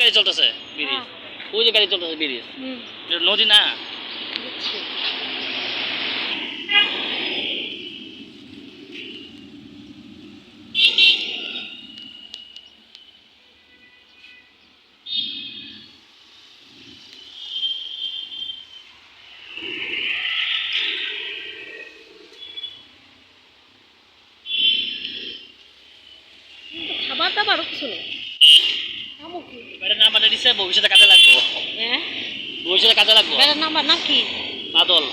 গাড়ি চলতেছে ব্রিজ। ওই যে গাড়ি চলতেছে ব্রিজ। নদী না। খাবার দাবার কিছু নেই। কি নাম্বারটা ভবিষ্যতে কাজে লাগবো। হ্যাঁ ভবিষ্যতে কাজে লাগবো। বেড়ার নাম্বার বাদল।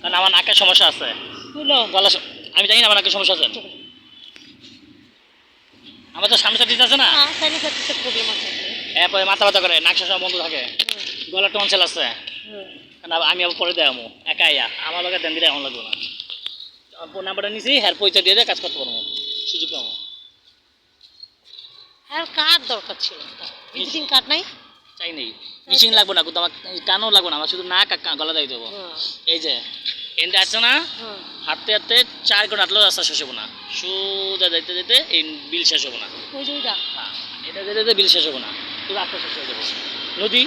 কারণ আমার নাকের সমস্যা আছে। গলা আমি জানি না আমার নাকের সমস্যা আছে। আমার তো সামনে সাথে আছে না? হ্যাঁ সাইনি সাথে প্রবলেম আছে। এরপরে মাথা ব্যথা করে নাক বন্ধ থাকে। গলা টনসেল আছে। আমি আবার পরে দেয় আমু একা ইয়া আমার লোকের দেন দিলে এমন লাগবে না। নাম্বারটা নিছি হ্যার পয়সা দিয়ে দিয়ে কাজ করতে পারব। সুযোগ পাবো। আর কার দরকার ছিল? ভিজিটিং কার্ড নাই? চাই নেই। মিশিং লাগবে না কিন্তু আমার কানও লাগবে না আমার শুধু নাক আর গলা দিয়ে দেবো। এই যে এনটা আছে না? হাঁটতে হাঁটতে চার ঘণ্টা হাঁটলেও রাস্তা শেষ হব না। সোজা যেতে যেতে এই বিল শেষ হব না। ওই যে হ্যাঁ এটা যেতে যেতে বিল শেষ হব না। শুধু রাস্তা শেষ হয়ে যাব। নদী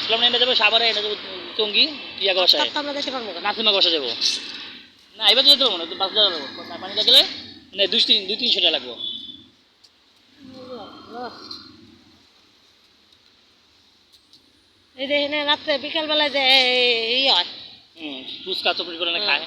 ইসলাম এনে যাবে সাভারে এনে যাব টঙ্গি ইয়া বসায়। না নাসিমা বসা যাব। না এবার যেতে পারব না বাস যাব পানি লাগলে মানে দুই তিন দুই তিনশো টাকা লাগবো। এই যে এখানে রাত্রে বিকালবেলায় যে ই হয়। হুম ফুচকা চপড়ি করে না খায়।